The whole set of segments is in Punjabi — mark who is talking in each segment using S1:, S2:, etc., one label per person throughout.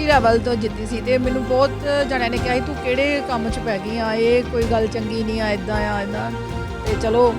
S1: ਸਿਟੀ ਲੈਵਲ ਤੋਂ ਜਿੱਤੀ ਸੀ ਤੇ ਮੈਨੂੰ ਬਹੁਤ ਜਣਿਆਂ ਨੇ ਕਿਹਾ ਸੀ ਤੂੰ ਕਿਹੜੇ ਕੰਮ 'ਚ ਪੈ ਗਈ ਆ? ਇਹ ਕੋਈ ਗੱਲ ਚੰਗੀ ਨਹੀਂ ਆ ਇਦਾਂ ਆ ਇਦਾਂ ਤੇ ਚਲੋ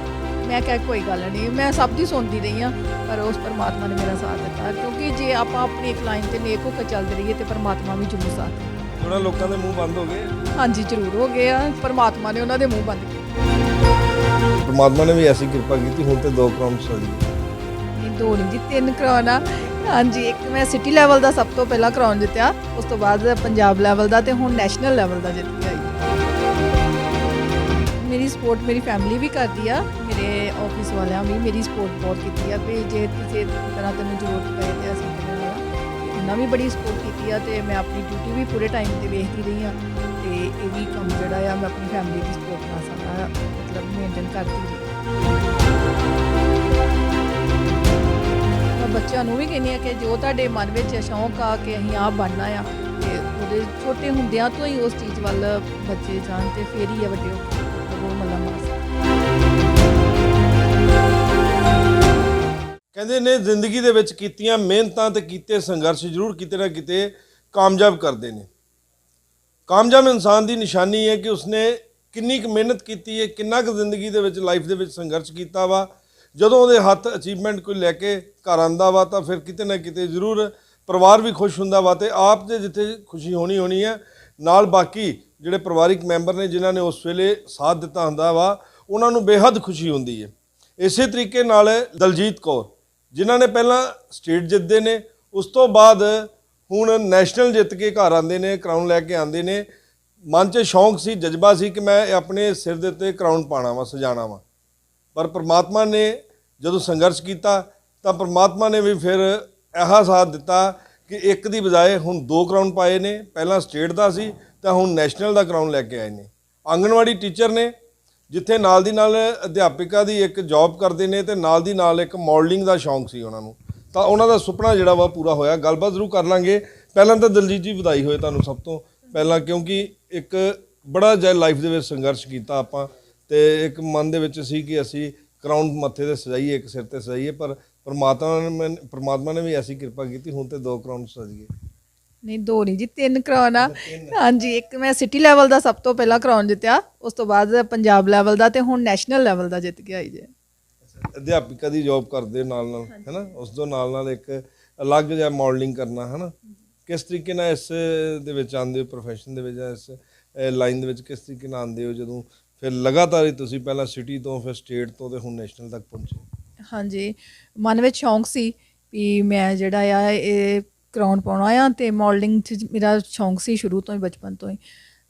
S1: ਮੈਂ ਕਿਹਾ ਕੋਈ ਗੱਲ ਨਹੀਂ ਮੈਂ ਸਭ ਦੀ ਸੁਣਦੀ ਰਹੀ ਆ ਪਰ ਉਸ ਪਰਮਾਤਮਾ ਨੇ ਮੇਰਾ ਸਾਥ ਦਿੱਤਾ ਕਿਉਂਕਿ ਜੇ ਆਪਾਂ ਆਪਣੀ ਇੱਕ ਲਾਈਨ ਤੇ ਨੇਕ ਹੋ ਕੇ ਚੱਲਦੇ ਰਹੀਏ ਤੇ ਪਰਮਾਤਮਾ ਵੀ ਜ਼ਰੂਰ ਸਾਥ ਦੇਵੇਗਾ।
S2: ਥੋੜਾ ਲੋਕਾਂ ਦੇ ਮੂੰਹ ਬੰਦ ਹੋ ਗਏ।
S1: ਹਾਂਜੀ ਜ਼ਰੂਰ ਹੋ ਗਏ ਆ ਪਰਮਾਤਮਾ ਨੇ ਉਹਨਾਂ ਦੇ ਮੂੰਹ ਬੰਦ ਕੀਤੇ।
S2: ਪਰਮਾਤਮਾ ਨੇ ਵੀ ਐਸੀ ਕਿਰਪਾ ਕੀਤੀ ਹੁਣ ਤੇ ਦੋ ਗਏ
S1: ਨਹੀਂ ਦੋ ਨਹੀਂ ਜੀ ਤਿੰਨ ਕਰਾਉਣ ਆ। ਹਾਂਜੀ, ਇੱਕ ਮੈਂ ਸਿਟੀ ਲੈਵਲ ਦਾ ਸਭ ਤੋਂ ਪਹਿਲਾਂ ਕਰਾਉਣ ਜਿੱਤਿਆ, ਉਸ ਤੋਂ ਬਾਅਦ ਪੰਜਾਬ ਲੈਵਲ ਦਾ ਤੇ ਹੁਣ ਨੈਸ਼ਨਲ ਲੈਵਲ ਦਾ ਜਿੱਤ ਕੇ ਆਈ ਮੇਰੀ ਸਪੋਰਟ ਮੇਰੀ ਫੈਮਿਲੀ ਵੀ ਕਰਦੀ ਆ, ਮੇਰੇ ਆਫਿਸ ਵਾਲਿਆਂ ਵੀ ਮੇਰੀ ਸਪੋਰਟ ਬਹੁਤ ਕੀਤੀ ਆ ਵੀ ਜੇ ਕਿਸੇ ਤਰ੍ਹਾਂ ਤੈਨੂੰ ਜ਼ਰੂਰਤ ਪਏ ਤੇ ਅਸੀਂ ਤੇਰੇ ਨਾਲ ਉਹਨਾਂ ਵੀ ਬੜੀ ਸਪੋਰਟ ਕੀਤੀ ਆ ਤੇ ਮੈਂ ਆਪਣੀ ਡਿਊਟੀ ਵੀ ਪੂਰੇ ਟਾਈਮ ਤੇ ਵੇਖਦੀ ਰਹੀ ਆ, ਤੇ ਇਹ ਵੀ ਕੰਮ ਜਿਹੜਾ ਆ, ਮੈਂ ਆਪਣੀ ਫੈਮਿਲੀ ਦੀ ਸਪੋਰਟ ਨਾਲ ਸਾਰਾ ਮਤਲਬ ਮੇਨਟੇਨ ਕਰਦੀ ਰਹੀ। ਨੂੰ ਵੀ ਕਹਿੰਦੀ ਆ ਕਿ ਜੋ ਤੁਹਾਡੇ ਮਨ ਵਿੱਚ ਸ਼ੌਂਕ ਆ ਕਿ ਅਸੀਂ ਆਹ ਬਣਨਾ ਆ, ਤੇ ਉਹਦੇ ਛੋਟੇ ਹੁੰਦਿਆਂ ਤੋਂ ਹੀ ਉਸ ਚੀਜ਼ ਵੱਲ ਬੱਚੇ ਜਾਣ ਤੇ ਫੇਰ ਹੀ ਆ ਵੱਡੇ ਹੋ ਕੇ ਉਹ ਮੱਲਾ ਮਾਰ
S2: ਕਹਿੰਦੇ ਨੇ ਜ਼ਿੰਦਗੀ ਦੇ ਵਿੱਚ ਕੀਤੀਆਂ ਮਿਹਨਤਾਂ ਤੇ ਕੀਤੇ ਸੰਘਰਸ਼ ਜ਼ਰੂਰ ਕਿਤੇ ਨਾ ਕਿਤੇ ਕਾਮਯਾਬ ਕਰਦੇ ਨੇ। ਕਾਮਯਾਬ ਇਨਸਾਨ ਦੀ ਨਿਸ਼ਾਨੀ ਹੈ ਕਿ ਉਸਨੇ ਕਿੰਨੀ ਕੁ ਮਿਹਨਤ ਕੀਤੀ ਹੈ, ਕਿੰਨਾ ਕੁ ਜ਼ਿੰਦਗੀ ਦੇ ਵਿੱਚ ਲਾਈਫ ਦੇ ਵਿੱਚ ਸੰਘਰਸ਼ ਕੀਤਾ ਵਾ ਜਦੋਂ ਉਹਦੇ ਹੱਥ ਅਚੀਵਮੈਂਟ ਕੋਈ ਲੈ ਕੇ ਘਰ ਆਂਦਾ ਵਾ ਤਾਂ ਫਿਰ ਕਿਤੇ ਨਾ ਕਿਤੇ ਜ਼ਰੂਰ ਪਰਿਵਾਰ ਵੀ ਖੁਸ਼ ਹੁੰਦਾ ਵਾ ਤੇ ਆਪ ਦੇ ਜਿੱਥੇ ਖੁਸ਼ੀ ਹੋਣੀ ਹੋਣੀ ਹੈ ਨਾਲ ਬਾਕੀ ਜਿਹੜੇ ਪਰਿਵਾਰਿਕ ਮੈਂਬਰ ਨੇ ਜਿਨ੍ਹਾਂ ਨੇ ਉਸ ਵੇਲੇ ਸਾਥ ਦਿੱਤਾ ਹੁੰਦਾ ਵਾ, ਉਹਨਾਂ ਨੂੰ ਬੇਹੱਦ ਖੁਸ਼ੀ ਹੁੰਦੀ ਹੈ। ਇਸੇ ਤਰੀਕੇ ਨਾਲ ਦਲਜੀਤ ਕੌਰ, ਜਿਨ੍ਹਾਂ ਨੇ ਪਹਿਲਾਂ ਸਟੇਟ ਜਿੱਤਦੇ ਨੇ, ਉਸ ਤੋਂ ਬਾਅਦ ਹੁਣ ਨੈਸ਼ਨਲ ਜਿੱਤ ਕੇ ਘਰ ਆਉਂਦੇ ਨੇ ਕਰਾਊਨ ਲੈ ਕੇ ਆਉਂਦੇ ਨੇ। ਮਨ 'ਚ ਸ਼ੌਂਕ ਸੀ, ਜਜ਼ਬਾ ਸੀ ਕਿ ਮੈਂ ਆਪਣੇ ਸਿਰ ਦੇ ਉੱਤੇ ਕਰਾਊਨ ਪਾਣਾ ਵਾ ਸਜਾਣਾ ਵਾ। ਪਰ ਪ੍ਰਮਾਤਮਾ ਨੇ ਜਦੋਂ ਸੰਘਰਸ਼ ਕੀਤਾ ਤਾਂ ਪ੍ਰਮਾਤਮਾ ਨੇ ਵੀ ਫਿਰ ਇਹੋ ਸਾਥ ਦਿੱਤਾ ਕਿ ਇੱਕ ਦੀ ਬਜਾਏ ਹੁਣ ਦੋ ਕਰਾਊਨ ਪਾਏ ਨੇ। ਪਹਿਲਾਂ ਸਟੇਟ ਦਾ ਸੀ, ਤਾਂ ਹੁਣ ਨੈਸ਼ਨਲ ਦਾ ਕਰਾਊਨ ਲੈ ਕੇ ਆਏ ਨੇ। ਆਂਗਣਵਾੜੀ ਟੀਚਰ ਨੇ, ਜਿੱਥੇ ਨਾਲ ਦੀ ਨਾਲ ਅਧਿਆਪਿਕਾ ਦੀ ਇੱਕ ਜੌਬ ਕਰਦੇ ਨੇ ਤੇ ਨਾਲ ਦੀ ਨਾਲ ਇੱਕ ਮਾਡਲਿੰਗ ਦਾ ਸ਼ੌਂਕ ਸੀ ਉਹਨਾਂ ਨੂੰ। ਤਾਂ ਉਹਨਾਂ ਦਾ ਸੁਪਨਾ ਜਿਹੜਾ ਵਾ ਪੂਰਾ ਹੋਇਆ। ਗੱਲਬਾਤ ਜ਼ਰੂਰ ਕਰ ਲਾਂਗੇ। ਪਹਿਲਾਂ ਤਾਂ ਦਲਜੀਤ ਜੀ ਵਧਾਈ ਹੋਏ ਤੁਹਾਨੂੰ ਸਭ ਤੋਂ। ਪਹਿਲਾਂ ਕਿਉਂਕਿ ਇੱਕ ਬੜਾ ਜਿਹਾ ਲਾਈਫ ਦੇ ਵਿੱਚ ਸੰਘਰਸ਼ ਕੀਤਾ ਆਪਾਂ। ਤੇ ਇੱਕ ਮਨ ਦੇ ਵਿੱਚ ਸੀ ਕਿ ਅਸੀਂ ਕਰਾਊਨ ਮੱਥੇ ਤੇ ਸਜਾਈਏ ਇੱਕ ਸਿਰ ਤੇ ਸਜਾਈਏ ਪਰ ਪਰਮਾਤਮਾ ਨੇ ਪਰਮਾਤਮਾ ਨੇ ਵੀ ਐਸੀ ਕਿਰਪਾ ਕੀਤੀ ਹੁਣ ਤੇ ਦੋ ਕਰਾਊਨ ਸਜ ਗਏ
S1: ਨਹੀਂ ਦੋ ਨਹੀਂ ਜੀ ਤਿੰਨ ਕਰਾਉਣ ਆ। ਹਾਂਜੀ ਇੱਕ ਮੈਂ ਸਿਟੀ ਲੈਵਲ ਦਾ ਸਭ ਤੋਂ ਪਹਿਲਾਂ ਕਰਾਉਣ ਜਿੱਤਿਆ ਉਸ ਤੋਂ ਬਾਅਦ ਪੰਜਾਬ ਲੈਵਲ ਦਾ ਤੇ ਹੁਣ ਨੈਸ਼ਨਲ ਲੈਵਲ ਦਾ ਜਿੱਤ ਕੇ ਆਈ ਜੇ।
S2: ਅਧਿਆਪਿਕਾ ਦੀ ਜੌਬ ਕਰਦੇ ਨਾਲ ਨਾਲ ਹੈਨਾ? ਉਸ ਤੋਂ ਨਾਲ ਨਾਲ ਇੱਕ ਅਲੱਗ ਜਿਹਾ ਮਾਡਲਿੰਗ ਕਰਨਾ ਹੈਨਾ? ਕਿਸ ਤਰੀਕੇ ਨਾਲ ਇਸ ਦੇ ਵਿੱਚ ਆਉਂਦੇ ਹੋ profession ਦੇ ਵਿੱਚ ਜਾਂ ਇਸ ਲਾਈਨ ਦੇ ਵਿੱਚ ਕਿਸ ਤਰੀਕੇ ਨਾਲ ਆਉਂਦੇ ਹੋ ਜਦੋਂ ਫਿਰ ਲਗਾਤਾਰ ਹੀ ਤੁਸੀਂ ਪਹਿਲਾਂ ਸਿਟੀ ਤੋਂ, ਫਿਰ ਸਟੇਟ ਤੋਂ ਤੇ ਹੁਣ ਨੈਸ਼ਨਲ ਤੱਕ ਪਹੁੰਚੇ।
S1: ਹਾਂਜੀ। ਮਨ ਵਿੱਚ ਸ਼ੌਂਕ ਸੀ ਵੀ ਮੈਂ ਜਿਹੜਾ ਆ, ਇਹ ਕਰਾਉਣ ਪਾਉਣਾ ਆ ਤੇ ਮਾਡਲਿੰਗ 'ਚ ਮੇਰਾ ਸ਼ੌਂਕ ਸੀ ਸ਼ੁਰੂ ਤੋਂ ਹੀ, ਬਚਪਨ ਤੋਂ ਹੀ।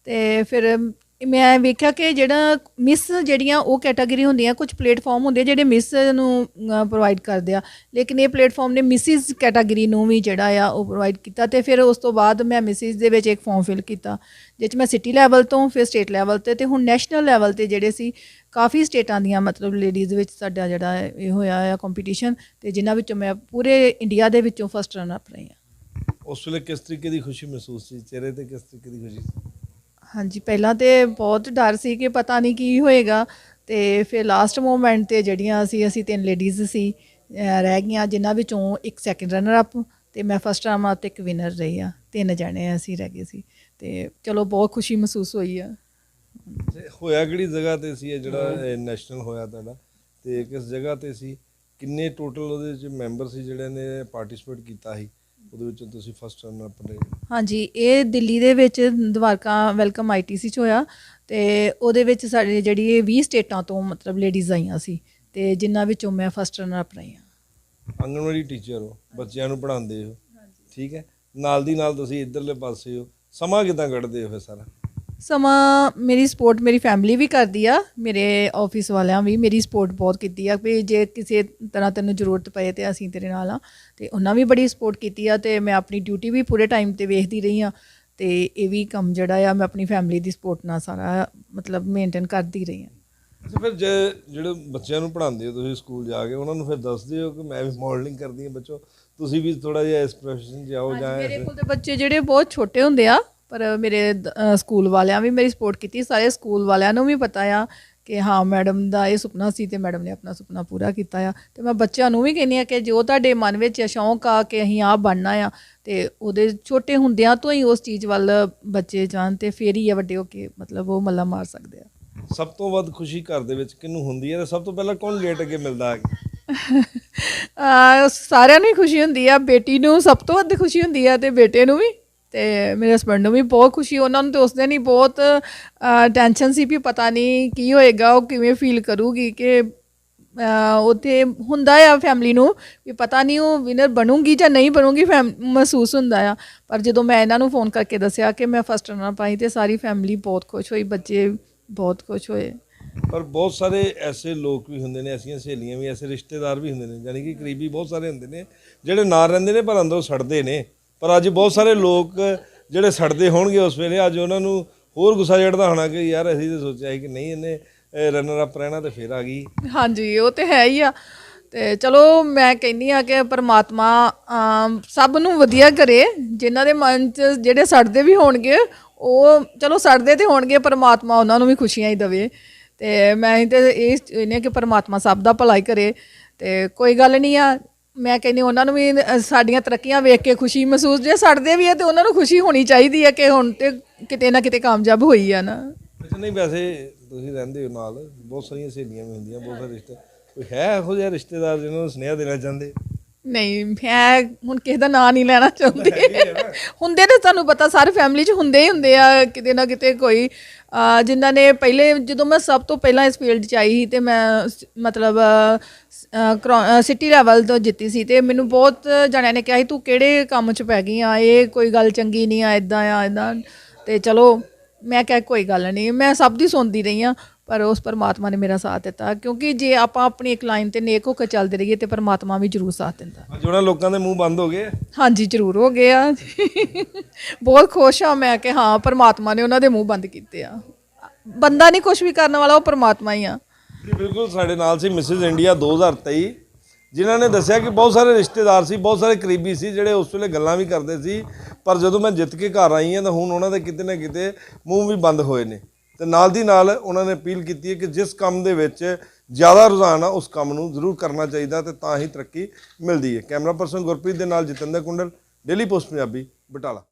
S1: ਤੇ ਫਿਰ ਮੈਂ ਵੇਖਿਆ ਕਿ ਜਿਹੜਾ ਮਿਸ ਜਿਹੜੀਆਂ ਉਹ ਕੈਟਾਗਰੀ ਹੁੰਦੀਆਂ ਕੁਝ ਪਲੇਟਫਾਰਮ ਹੁੰਦੇ ਜਿਹੜੇ ਮਿਸ ਨੂੰ ਪ੍ਰੋਵਾਈਡ ਕਰਦੇ ਆ। ਲੇਕਿਨ ਇਹ ਪਲੇਟਫਾਰਮ ਨੇ ਮਿਸਿਸ ਕੈਟਾਗਰੀ ਨੂੰ ਵੀ ਜਿਹੜਾ ਆ, ਉਹ ਪ੍ਰੋਵਾਈਡ ਕੀਤਾ ਤੇ ਫਿਰ ਉਸ ਤੋਂ ਬਾਅਦ ਮੈਂ ਮਿਸਿਸ ਦੇ ਵਿੱਚ ਇੱਕ ਫਾਰਮ ਫਿਲ ਕੀਤਾ ਜਿਸ 'ਚ ਮੈਂ ਸਿਟੀ ਲੈਵਲ ਤੋਂ ਫਿਰ ਸਟੇਟ ਲੈਵਲ ਤੇ ਤੇ ਹੁਣ ਨੈਸ਼ਨਲ ਲੈਵਲ ਤੇ ਜਿਹੜੇ ਸੀ, ਕਾਫੀ ਸਟੇਟਾਂ ਦੀਆਂ ਮਤਲਬ ਲੇਡੀਜ਼ ਵਿੱਚ ਸਾਡਾ ਜਿਹੜਾ ਇਹ ਹੋਇਆ ਆ ਕੰਪੀਟੀਸ਼ਨ ਤੇ ਜਿਨ੍ਹਾਂ ਵਿੱਚੋਂ ਮੈਂ ਪੂਰੇ ਇੰਡੀਆ ਦੇ ਵਿੱਚੋਂ ਫਸਟ ਰਨ ਅਪ ਰਹੀ ਹਾਂ।
S2: ਉਸ ਵੇਲੇ ਕਿਸ ਤਰੀਕੇ ਦੀ ਖੁਸ਼ੀ ਮਹਿਸੂਸ ਸੀ? ਚਿਹਰੇ ਤੇ ਕਿਸ ਤਰੀਕੇ ਦੀ ਖੁਸ਼ੀ ਸੀ?
S1: ਹਾਂਜੀ, ਪਹਿਲਾਂ ਤੇ ਬਹੁਤ ਡਰ ਸੀ ਕਿ ਪਤਾ ਨਹੀਂ ਕੀ ਹੋਏਗਾ ਤੇ ਫਿਰ ਲਾਸਟ ਮੂਮੈਂਟ ਤੇ ਜਿਹੜੀਆਂ ਅਸੀਂ ਅਸੀਂ ਤਿੰਨ ਲੇਡੀਜ਼ ਸੀ, ਅਹ ਰਹਿ ਗਈਆਂ, ਜਿਨ੍ਹਾਂ ਵਿੱਚੋਂ ਇੱਕ ਸੈਕਿੰਡ ਰਨਰ ਅਪ ਤੇ ਮੈਂ ਫਸਟ ਰਨਰ ਅਪ ਤੇ ਇੱਕ ਵਿਨਰ ਰਹੀ ਆ ਤਿੰਨ ਜਣੇ ਅਸੀਂ ਰਹਿ ਗਏ ਸੀ ਤੇ ਚਲੋ ਬਹੁਤ ਖੁਸ਼ੀ ਮਹਿਸੂਸ ਹੋਈ ਆ।
S2: ਤੇ ਹੋਇਆ ਕਿਹੜੀ ਜਗ੍ਹਾ ਤੇ ਸੀ ਇਹ ਜਿਹੜਾ ਨੈਸ਼ਨਲ ਹੋਇਆ ਤੁਹਾਡਾ? ਤੇ ਕਿਸ ਜਗ੍ਹਾ ਤੇ ਸੀ? ਕਿੰਨੇ ਟੋਟਲ ਉਹਦੇ ਵਿੱਚ ਮੈਂਬਰ ਸੀ ਜਿਹੜੇ ਨੇ ਪਾਰਟਿਸਿਪੇਟ ਕੀਤਾ ਸੀ? ਉਹਦੇ ਵਿੱਚੋਂ ਤੁਸੀਂ ਫਸਟ ਅਪ ਰਹੇ
S1: ਹਾਂਜੀ ਇਹ ਦਿੱਲੀ ਦੇ ਵਿੱਚ ਦਵਾਰਕਾ ਵੈਲਕਮ ਆਈਟੀਸੀ ਚ ਹੋਇਆ ਤੇ ਉਹਦੇ ਵਿੱਚ ਸਾਡੇ ਜਿਹੜੀ ਇਹ 20 ਸਟੇਟਾਂ ਤੋਂ ਮਤਲਬ ਲੇਡੀਜ਼ ਆਈਆਂ ਸੀ ਤੇ ਜਿਨ੍ਹਾਂ ਵਿੱਚੋਂ ਮੈਂ ਫਸਟ ਰਨਰ ਅਪ ਰਹੀ ਹਾਂ।
S2: ਆਂਗਣਵਾੜੀ ਟੀਚਰ ਹੋ ਬੱਚਿਆਂ ਨੂੰ ਪੜ੍ਹਾਉਂਦੇ ਹੋ ਠੀਕ ਹੈ? ਨਾਲ ਦੀ ਨਾਲ ਤੁਸੀਂ ਇਧਰਲੇ ਪਾਸੇ ਹੋ ਸਮਾਂ ਕਿਦਾਂ ਕੱਢਦੇ ਹੋ ਫਿਰ ਸਾਰਾ?
S1: ਸਮਾਂ ਮੇਰੀ ਸਪੋਰਟ ਮੇਰੀ ਫੈਮਿਲੀ ਵੀ ਕਰਦੀ ਆ ਮੇਰੇ ਆਫਿਸ ਵਾਲਿਆਂ ਵੀ ਮੇਰੀ ਸਪੋਰਟ ਬਹੁਤ ਕੀਤੀ ਆ ਵੀ ਜੇ ਕਿਸੇ ਤਰ੍ਹਾਂ ਤੈਨੂੰ ਜ਼ਰੂਰਤ ਪਏ ਤੇ ਅਸੀਂ ਤੇਰੇ ਨਾਲ ਆ। ਤੇ ਉਹਨਾਂ ਵੀ ਬੜੀ ਸਪੋਰਟ ਕੀਤੀ ਆ ਤੇ ਮੈਂ ਆਪਣੀ ਡਿਊਟੀ ਵੀ ਪੂਰੇ ਟਾਈਮ ਤੇ ਵੇਖਦੀ ਰਹੀ ਆ ਤੇ ਇਹ ਵੀ ਕੰਮ ਜਿਹੜਾ ਆ ਮੈਂ ਆਪਣੀ ਫੈਮਿਲੀ ਦੀ ਸਪੋਰਟ ਨਾਲ ਸਾਰਾ ਮਤਲਬ ਮੇਨਟੇਨ ਕਰਦੀ ਰਹੀ ਆ।
S2: ਅੱਛਾ ਫਿਰ ਜੇ ਜਿਹੜੇ ਬੱਚਿਆਂ ਨੂੰ ਪੜ੍ਹਾਉਂਦੇ ਹੋ ਤੁਸੀਂ ਸਕੂਲ ਜਾ ਕੇ ਉਹਨਾਂ ਨੂੰ ਫਿਰ ਦੱਸਦੇ ਹੋ ਕਿ ਮੈਂ ਵੀ ਮਾਡਲਿੰਗ ਕਰਦੀ ਹਾਂ ਬੱਚੋ। ਤੁਸੀਂ ਵੀ ਥੋੜਾ ਜਿਹਾ ਇਸ ਪ੍ਰੋਫੈਸ਼ਨ 'ਚ ਆਓ ਜਾਂ
S1: ਮੇਰੇ ਕੋਲ ਤੇ ਬੱਚੇ ਜਿਹੜੇ ਬਹੁਤ ਛੋਟੇ ਹੁੰਦੇ ਆ ਪਰ ਮੇਰੇ ਸਕੂਲ ਵਾਲਿਆਂ ਵੀ ਮੇਰੀ ਸਪੋਰਟ ਕੀਤੀ ਸਾਰੇ ਸਕੂਲ ਵਾਲਿਆਂ ਨੂੰ ਵੀ ਪਤਾ ਆ ਕਿ ਹਾਂ ਮੈਡਮ ਦਾ ਇਹ ਸੁਪਨਾ ਸੀ ਤੇ ਮੈਡਮ ਨੇ ਆਪਣਾ ਸੁਪਨਾ ਪੂਰਾ ਕੀਤਾ ਆ। ਤੇ ਮੈਂ ਬੱਚਿਆਂ ਨੂੰ ਵੀ ਕਹਿੰਦੀ ਆ ਕਿ ਜੋ ਤੁਹਾਡੇ ਮਨ ਵਿੱਚ ਸ਼ੌਂਕ ਆ ਕਿ ਅਸੀਂ ਆਹ ਬਣਨਾ ਆ ਤੇ ਉਹਦੇ ਛੋਟੇ ਹੁੰਦਿਆਂ ਤੋਂ ਹੀ ਉਸ ਚੀਜ਼ ਵੱਲ ਬੱਚੇ ਜਾਣ ਤੇ ਫੇਰ ਹੀ ਆ ਵੱਡੇ ਹੋ ਕੇ ਮਤਲਬ ਉਹ ਮੱਲਾ ਮਾਰ ਸਕਦੇ ਆ।
S2: ਸਭ ਤੋਂ ਵੱਧ ਖੁਸ਼ੀ ਘਰ ਦੇ ਵਿੱਚ ਕਿਹਨੂੰ ਹੁੰਦੀ ਹੈ ਤੇ ਸਭ ਤੋਂ ਪਹਿਲਾਂ ਕੌਣ ਗੇਟ ਅੱਗੇ ਮਿਲਦਾ ਹੈ
S1: ਆ ਸਾਰਿਆਂ ਨੂੰ ਹੀ ਖੁਸ਼ੀ ਹੁੰਦੀ ਆ ਬੇਟੀ ਨੂੰ ਸਭ ਤੋਂ ਵੱਧ ਖੁਸ਼ੀ ਹੁੰਦੀ ਆ ਤੇ ਬੇਟੇ ਨੂੰ ਵੀ। ਤੇ ਮੇਰੇ ਹਸਬੰਡ ਨੂੰ ਵੀ ਬਹੁਤ ਖੁਸ਼ੀ ਉਹਨਾਂ ਨੂੰ ਤੇ ਉਸ ਦਿਨ ਹੀ ਬਹੁਤ ਟੈਨਸ਼ਨ ਸੀ ਵੀ ਪਤਾ ਨਹੀਂ ਕੀ ਹੋਏਗਾ ਉਹ ਕਿਵੇਂ ਫੀਲ ਕਰੂਗੀ ਕਿ ਅਹ, ਉੱਥੇ ਹੁੰਦਾ ਆ ਫੈਮਿਲੀ ਨੂੰ ਵੀ ਪਤਾ ਨਹੀਂ ਉਹ ਵਿਨਰ ਬਣੂਗੀ ਜਾਂ ਨਹੀਂ ਬਣੂਗੀ ਫੈਮ- ਮਹਿਸੂਸ ਹੁੰਦਾ ਆ। ਪਰ ਜਦੋਂ ਮੈਂ ਇਹਨਾਂ ਨੂੰ ਫੋਨ ਕਰਕੇ ਦੱਸਿਆ ਕਿ ਮੈਂ ਫਸਟ ਰਨਰ ਪਾਈ ਤੇ ਸਾਰੀ ਫੈਮਿਲੀ ਬਹੁਤ ਖੁਸ਼ ਹੋਈ ਬੱਚੇ ਬਹੁਤ ਖੁਸ਼ ਹੋਏ।
S2: ਪਰ ਬਹੁਤ ਸਾਰੇ ਐਸੇ ਲੋਕ ਵੀ ਹੁੰਦੇ ਨੇ ਐਸੀਆਂ ਸਹੇਲੀਆਂ ਵੀ ਐਸੇ ਰਿਸ਼ਤੇਦਾਰ ਵੀ ਹੁੰਦੇ ਨੇ ਯਾਨੀ ਕਿ ਕਰੀਬੀ ਬਹੁਤ ਸਾਰੇ ਹੁੰਦੇ ਨੇ ਜਿਹੜੇ ਨਾਲ ਰਹਿੰਦੇ ਨੇ ਪਰ ਅੰਦਰੋਂ ਸੜਦੇ ਨੇ। ਪਰ ਅੱਜ ਬਹੁਤ ਸਾਰੇ ਲੋਕ ਜਿਹੜੇ ਸੜਦੇ ਹੋਣਗੇ ਉਸ ਵੇਲੇ, ਅੱਜ ਉਹਨਾਂ ਨੂੰ ਹੋਰ ਗੁੱਸਾ ਚੜਦਾ ਹੋਣਾ ਕਿ ਯਾਰ ਅਸੀਂ ਤਾਂ ਸੋਚਿਆ ਸੀ ਕਿ ਨਹੀਂ, ਇਹਨੇ ਰਨਰ ਅਪ ਰਹਿਣਾ ਤੇ ਫਿਰ ਆ ਗਈ।
S1: ਹਾਂਜੀ, ਉਹ ਤੇ ਹੈ ਹੀ ਆ। ਤੇ ਚਲੋ ਮੈਂ ਕਹਿੰਨੀ ਆ ਕਿ ਪਰਮਾਤਮਾ ਸਭ ਨੂੰ ਵਧੀਆ ਕਰੇ। ਜਿਨ੍ਹਾਂ ਦੇ ਮਨ 'ਚ ਜਿਹੜੇ ਸੜਦੇ ਵੀ ਹੋਣਗੇ, ਉਹ ਚਲੋ ਸੜਦੇ ਤੇ ਹੋਣਗੇ, ਪਰਮਾਤਮਾ ਉਹਨਾਂ ਨੂੰ ਵੀ ਖੁਸ਼ੀਆਂ ਹੀ ਦੇਵੇ। ਤੇ ਮੈਂ ਤੇ ਇਹ ਇਹਨੇ ਕਿ ਪਰਮਾਤਮਾ ਸਭ ਦਾ ਭਲਾ ਹੀ ਕਰੇ। ਤੇ ਕੋਈ ਗੱਲ ਨਹੀਂ ਆ ਮੈਂ ਕਹਿੰਦੀ ਉਹਨਾਂ ਨੂੰ ਵੀ ਅ, ਸਾਡੀਆਂ ਤਰੱਕੀਆਂ ਵੇਖ ਕੇ ਖੁਸ਼ੀ ਮਹਿਸੂਸ ਜੇ ਸੜਦੇ ਵੀ ਆ ਤੇ ਉਹਨਾਂ ਨੂੰ ਖੁਸ਼ੀ ਹੋਣੀ ਚਾਹੀਦੀ ਹੈ ਕਿ ਹੁਣ ਤੇ ਕਿਤੇ ਨਾ ਕਿਤੇ ਕਾਮਯਾਬ ਹੋਈ ਆ ਨਾ।
S2: ਅੱਛਾ ਨਹੀਂ ਵੈਸੇ ਤੁਸੀਂ ਰਹਿੰਦੇ ਹੋ ਨਾਲ ਬਹੁਤ ਸਾਰੀਆਂ ਸਹੇਲੀਆਂ ਵੀ ਹੁੰਦੀਆਂ ਬਹੁਤ ਸਾਰੇ ਰਿਸ਼ਤੇ ਕੋਈ ਹੈ ਇਹੋ ਜਿਹਾ ਰਿਸ਼ਤੇਦਾਰ ਜਿਹਨਾਂ ਨੂੰ ਸੁਨੇਹਾ ਦੇਣਾ ਚਾਹੁੰਦੇ?
S1: ਨਹੀਂ ਮੈਂ ਹੁਣ ਕਿਸੇ ਦਾ ਨਾਂ ਨਹੀਂ ਲੈਣਾ ਚਾਹੁੰਦੀ। ਹੁੰਦੇ ਨੇ ਤੁਹਾਨੂੰ ਪਤਾ ਸਾਰੇ ਫੈਮਿਲੀ 'ਚ ਹੁੰਦੇ ਹੀ ਹੁੰਦੇ ਆ ਕਿਤੇ ਨਾ ਕਿਤੇ ਕੋਈ ਅਹ, ਜਿਨ੍ਹਾਂ ਨੇ ਪਹਿਲੇ ਜਦੋਂ ਮੈਂ ਸਭ ਤੋਂ ਪਹਿਲਾਂ ਇਸ ਫੀਲਡ 'ਚ ਆਈ ਸੀ ਤੇ ਮੈਂ ਸ- ਮਤਲਬ ਸਿਟੀ ਲੈਵਲ ਤੋਂ ਜਿੱਤੀ ਸੀ ਤੇ ਮੈਨੂੰ ਬਹੁਤ ਜਣਿਆਂ ਨੇ ਕਿਹਾ ਸੀ ਤੂੰ ਕਿਹੜੇ ਕੰਮ 'ਚ ਪੈ ਗਈ ਆ? ਇਹ ਕੋਈ ਗੱਲ ਚੰਗੀ ਨਹੀਂ ਆ ਇਦਾਂ ਆ ਇਦਾਂ ਤੇ ਚਲੋ ਮੈਂ ਕਿਹਾ ਕੋਈ ਗੱਲ ਨਹੀਂ ਮੈਂ ਸਭ ਦੀ ਸੁਣਦੀ ਰਹੀ ਆ। ਪਰ ਉਸ ਪਰਮਾਤਮਾ ਨੇ ਮੇਰਾ ਸਾਥ ਦਿੱਤਾ ਕਿਉਂਕਿ ਜੇ ਆਪਾਂ ਆਪਣੀ ਇੱਕ ਲਾਈਨ ਤੇ ਨੇਕ ਹੋ ਕੇ ਚੱਲਦੇ ਰਹੀਏ ਤੇ ਪਰਮਾਤਮਾ ਵੀ ਜ਼ਰੂਰ ਸਾਥ ਦਿੰਦਾ।
S2: ਅੱਜ ਉਹਨਾਂ ਲੋਕਾਂ ਦੇ ਮੂੰਹ ਬੰਦ ਹੋ ਗਏ
S1: ਹਾਂਜੀ ਜ਼ਰੂਰ ਹੋ ਗਏ ਆ। ਬਹੁਤ ਖੁਸ਼ ਆ ਮੈਂ ਕਿ ਹਾਂ ਪਰਮਾਤਮਾ ਨੇ ਉਹਨਾਂ ਦੇ ਮੂੰਹ ਬੰਦ ਕੀਤੇ ਆ। ਬੰਦਾ ਨਹੀਂ ਕੁਝ ਵੀ ਕਰਨ ਵਾਲਾ ਉਹ ਪਰਮਾਤਮਾ ਹੀ ਆ।
S2: ਜੀ ਬਿਲਕੁਲ ਸਾਡੇ ਨਾਲ ਸੀ ਮਿਸਿਸ ਇੰਡੀਆ 2023 ਜਿਨ੍ਹਾਂ ਨੇ ਦੱਸਿਆ ਕਿ ਬਹੁਤ ਸਾਰੇ ਰਿਸ਼ਤੇਦਾਰ ਸੀ ਬਹੁਤ ਸਾਰੇ ਕਰੀਬੀ ਸੀ ਜਿਹੜੇ ਉਸ ਵੇਲੇ ਗੱਲਾਂ ਵੀ ਕਰਦੇ ਸੀ ਪਰ ਜਦੋਂ ਮੈਂ ਜਿੱਤ ਕੇ ਘਰ ਆਈ ਹਾਂ ਤਾਂ ਹੁਣ ਉਹਨਾਂ ਦੇ ਕਿਤੇ ਨਾ ਕਿਤੇ ਮੂੰਹ ਵੀ ਬੰਦ ਹੋਏ ਨੇ। ਤੇ ਨਾਲ ਦੀ ਨਾਲ ਉਹਨਾਂ ਨੇ ਅਪੀਲ ਕੀਤੀ ਹੈ ਕਿ ਜਿਸ ਕੰਮ ਦੇ ਵਿੱਚ ਜ਼ਿਆਦਾ ਰੁਝਾਨ ਆ, ਉਸ ਕੰਮ ਨੂੰ ਜ਼ਰੂਰ ਕਰਨਾ ਚਾਹੀਦਾ ਤੇ ਤਾਂ ਹੀ ਤਰੱਕੀ ਮਿਲਦੀ ਹੈ। ਕੈਮਰਾ ਪਰਸਨ ਗੁਰਪ੍ਰੀਤ ਦੇ ਨਾਲ ਜਤਿੰਦਰ ਕੁੰਡਲ, ਡੇਲੀ ਪੋਸਟ ਪੰਜਾਬੀ, ਬਟਾਲਾ।